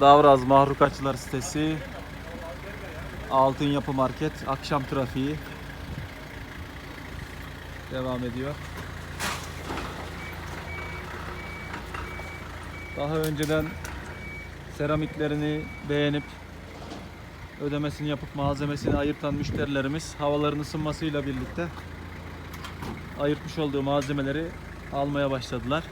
Davraz Mahrukatçılar sitesi. Altın Yapı Market. Akşam trafiği. Devam ediyor. Daha önceden seramiklerini beğenip ödemesini yapıp malzemesini ayırtan müşterilerimiz havaların ısınmasıyla birlikte ayırtmış olduğu malzemeleri almaya başladılar.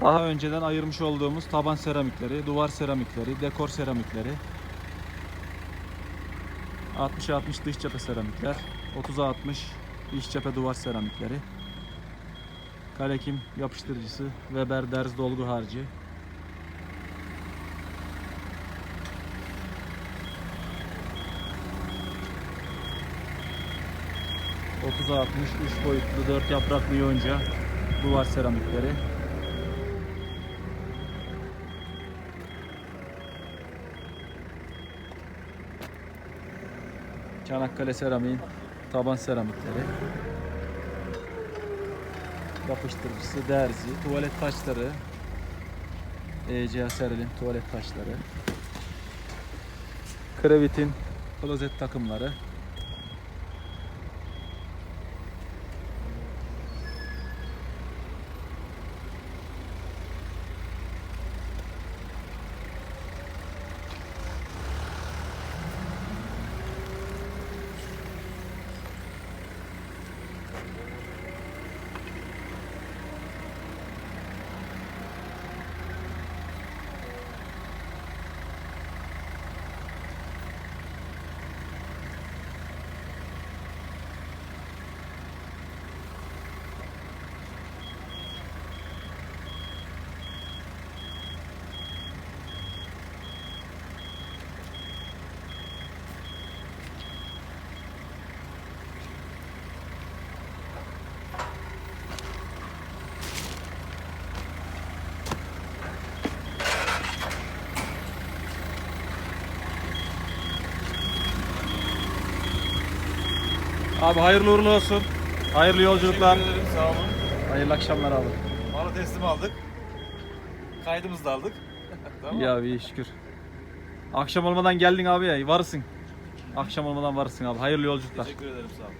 Daha önceden ayırmış olduğumuz taban seramikleri, duvar seramikleri, dekor seramikleri, 60'a 60 dış cephe seramikler, 30'a 60 iç cephe duvar seramikleri, kalekim yapıştırıcısı, Weber derz dolgu harcı, ...30'a 60 3 boyutlu 4 yapraklı yonca duvar seramikleri. Çanakkale seramiğin taban seramikleri. Yapıştırıcısı, derzi, tuvalet taşları. ECA Seril'in tuvalet taşları. Krevit'in klozet takımları. Abi hayırlı uğurlu olsun. Hayırlı yolculuklar. Teşekkür ederim, sağ olun. Hayırlı akşamlar abi. Malı teslim aldık. Kaydımızı da aldık. tamam. Ya iyi şükür. Akşam olmadan geldin abi ya. Varsın. Akşam olmadan varsın abi. Hayırlı yolculuklar. Teşekkür ederim, sağ olun.